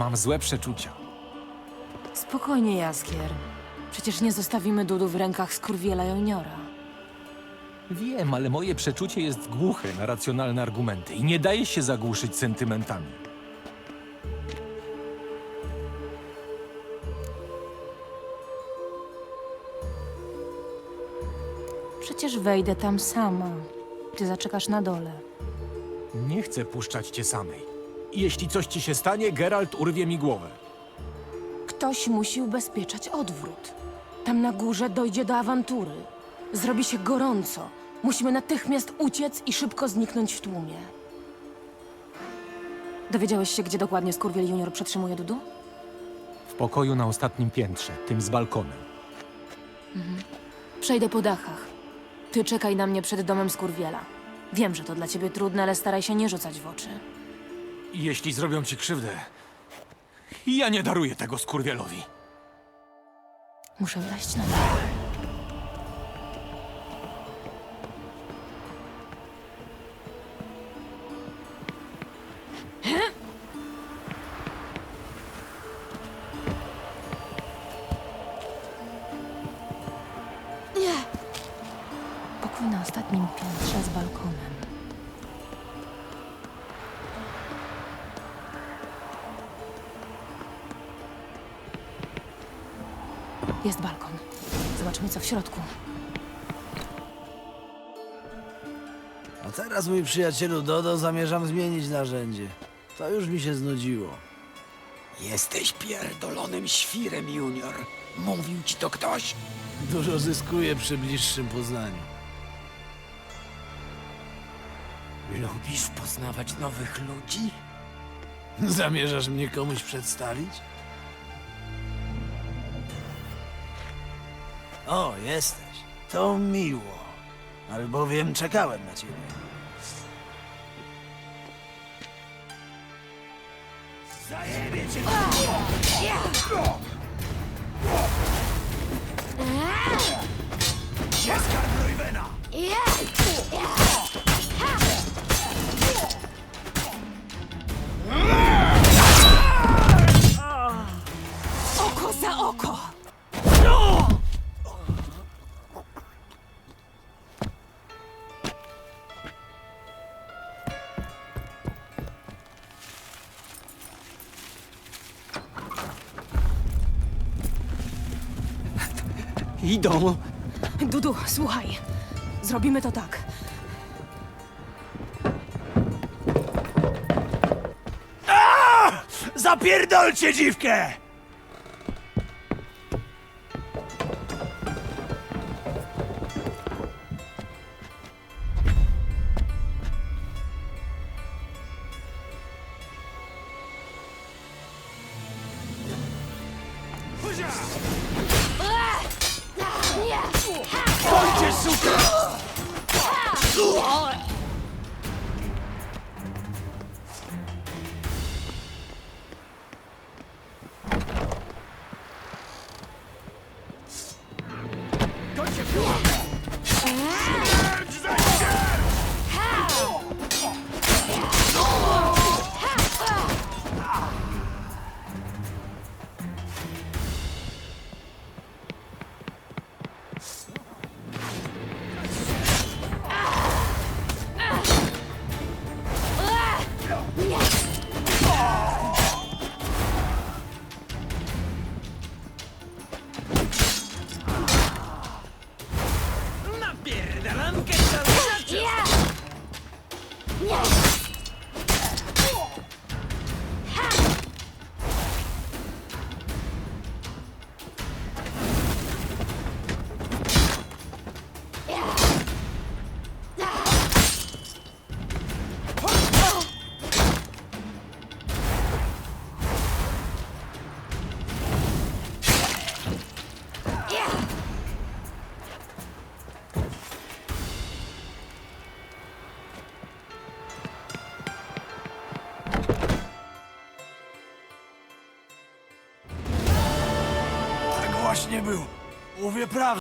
Mam złe przeczucia. Spokojnie, Jaskier. Przecież nie zostawimy Dudu w rękach skurwiela Joniora. Wiem, ale moje przeczucie jest głuche na racjonalne argumenty i nie daje się zagłuszyć sentymentami. Przecież wejdę tam sama. Ty zaczekasz na dole. Nie chcę puszczać cię samej. I Jeśli coś ci się stanie, Geralt urwie mi głowę. Ktoś musi ubezpieczać odwrót. Tam na górze dojdzie do awantury. Zrobi się gorąco. Musimy natychmiast uciec i szybko zniknąć w tłumie. Dowiedziałeś się, gdzie dokładnie Skurwiel Junior przetrzymuje Dudu? W pokoju na ostatnim piętrze, tym z balkonem. Przejdę po dachach. Ty czekaj na mnie przed domem Skurwiela. Wiem, że to dla ciebie trudne, ale staraj się nie rzucać w oczy. Jeśli zrobią ci krzywdę, ja nie daruję tego skurwielowi. Muszę wleźć na dół. Pokój na ostatnim piętrze z balkonem. Jest balkon. Zobaczmy, co w środku. A teraz, mój przyjacielu Dodo, zamierzam zmienić narzędzie. To już mi się znudziło. Jesteś pierdolonym świrem, Junior. Mówił ci to ktoś? Dużo zyskuję przy bliższym poznaniu. Lubisz poznawać nowych ludzi? Zamierzasz mnie komuś przedstawić? O, jesteś. To miło. Albowiem czekałem na ciebie. Zajebie cię! Idą. Dudu, słuchaj. Zrobimy to tak. Zapierdolcie dziwkę! Don't you feel Tak właśnie było. Mówię prawdę.